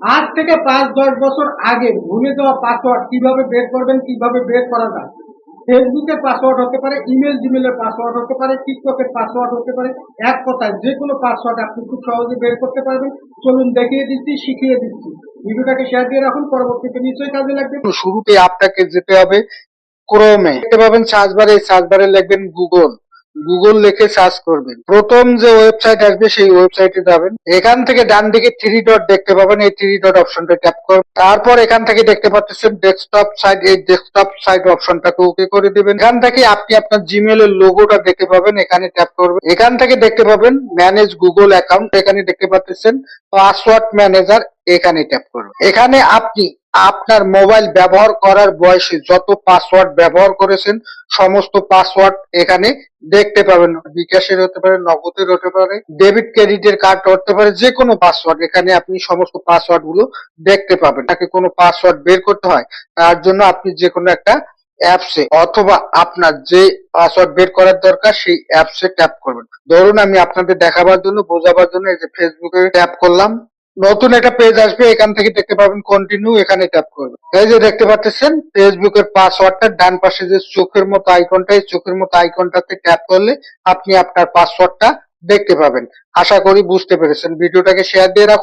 আজ থেকে পাঁচ, দশ বছর আগে ভুলে যাওয়া পাসওয়ার্ড কীভাবে বের করবেন, কীভাবে বের করা যায়? ফেসবুকের পাসওয়ার্ড হতে পারে ইমেল জিমেলের পাসওয়ার্ড হতে পারে টিকটকের পাসওয়ার্ড হতে পারে, এক কথায় যে কোনো পাসওয়ার্ড আপনি খুব সহজে বের করতে পারবেন। চলুন দেখিয়ে দিচ্ছি, শিখিয়ে দিচ্ছি। ভিডিওটাকে শেয়ার দিয়ে রাখুন, পরবর্তীতে নিশ্চয়ই কাজে লাগবে। শুরুতে আপনাকে যেতে হবে ক্রোমে দেখতে পাবেন সার্চ বারে লিখবেন গুগল গুগল লিখে সার্চ করবেন। প্রথম যে ওয়েবসাইট আসবে, সেই ওয়েবসাইটে যাবেন। এখান থেকে ডান দিকে থ্রি ডট দেখতে পাবেন। এই থ্রি ডট অপশনটা ট্যাপ করবেন তারপর এখান থেকে দেখতে পাচ্ছেন ডেস্কটপ সাইট এই ডেস্কটপ সাইট অপশনটাকে ওকে করে দিবেন। এখান থেকে আপনি আপনার জিমেল এর লোগোটা দেখতে পাবেন। এখানে ট্যাপ করবেন। এখান থেকে দেখতে পাবেন ম্যানেজ গুগল অ্যাকাউন্ট এখানে দেখতে পাচ্ছেন পাসওয়ার্ড ম্যানেজার এখানে ট্যাপ করবেন। এখানে আপনি আপনার মোবাইল ব্যবহার করার বয়সে যত পাসওয়ার্ড ব্যবহার করেছেন, সমস্ত পাসওয়ার্ড এখানে দেখতে পাবেন। বিকাশের হতে পারে, নগদের হতে পারে ডেবিট ক্রেডিটের কার্ড হতে পারে যে কোনো পাসওয়ার্ড এখানে আপনি সমস্ত পাসওয়ার্ডগুলো দেখতে পাবেন। তাকে কোনো পাসওয়ার্ড বের করতে হয়, তার জন্য আপনি যে কোনো একটা অ্যাপসে অথবা আপনার যে পাসওয়ার্ড বের করার দরকার, সেই অ্যাপসে ট্যাপ করবেন। ধরুন আমি আপনাদের দেখাবার জন্য, বোঝাবার জন্য এই যে ফেসবুকে ট্যাপ করলাম। নতুন একটা পেজ আসবে, এখান থেকে দেখতে পাবেন কন্টিনিউ এখানে ট্যাপ করবেন। এই যে দেখতে পাচ্ছেন ফেসবুকের পাসওয়ার্ডটা ডান পাশে যে চোখের মতো আইকনটা এই চোখের মতো আইকনটাতে ট্যাপ করলে আপনি আপনার পাসওয়ার্ডটা দেখতে পাবেন। আশা করি বুঝতে পেরেছেন। ভিডিওটাকে শেয়ার দিয়ে রাখুন।